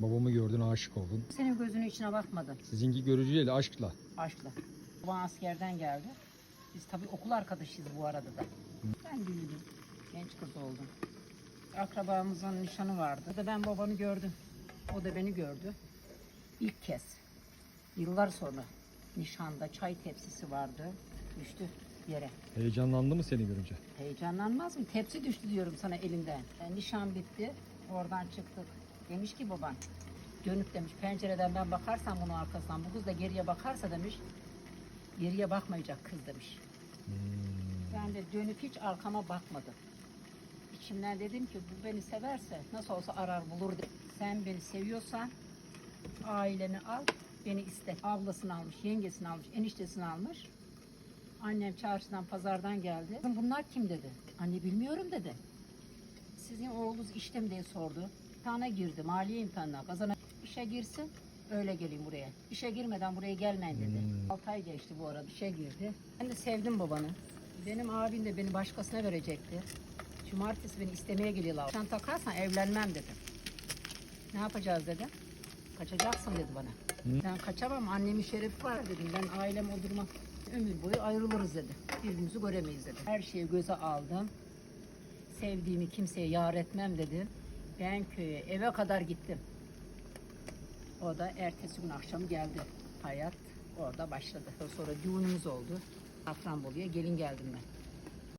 Babamı gördün aşık oldun. Senin gözünün içine bakmadım Sizinki görücüyle aşkla. aşkla. Babam askerden geldi. Biz tabii okul arkadaşıyız bu arada da. Ben büyüdüm. Genç kız oldum. Akrabamızın nişanı vardı. Da ben babanı gördüm. O da beni gördü. İlk kez. Yıllar sonra nişanda çay tepsisi vardı. Düştü yere. Heyecanlandı mı seni görünce? Heyecanlanmaz mı? Tepsi düştü diyorum sana elinden. E, nişan bitti. Oradan çıktık. Demiş ki baban. Dönüp demiş pencereden ben bakarsam bunun arkasından bu kız da geriye bakarsa demiş. Geriye bakmayacak kız demiş. Ben de dönüp hiç arkama bakmadım. İçimden dedim ki bu beni severse nasıl olsa arar bulur. dedim. Sen beni seviyorsan aileni al beni iste. Ablasını almış, yengesini almış, eniştesini almış. Annem çarşıdan pazardan geldi. "Kızım Bunlar kim dedi. Anne bilmiyorum dedi. Sizin oğlunuz işte mi diye sordu. İmtihana girdi. Maliye imtihanına kazana. İşe girsin. Öyle geleyim buraya. İşe girmeden buraya gelmeyin dedi. 6 ay geçti bu arada. İşe girdi. Ben de sevdim babanı. Benim abim de beni başkasına verecekti. Cumartesi beni istemeye geliyorlar. Sen takarsan evlenmem dedi. Ne yapacağız dedi. Kaçacaksın dedi bana. Ben kaçamam annemin şerefi var dedim. Ben ailem o duruma ömür boyu ayrılırız dedi. Birbirimizi göremeyiz dedi. Her şeyi göze aldım. Sevdiğimi kimseye yar etmem dedim. Ben köye eve kadar gittim. O da ertesi gün akşam geldi. Hayat orada başladı. Sonra düğünümüz oldu. Afranbolu'ya gelin geldim ben.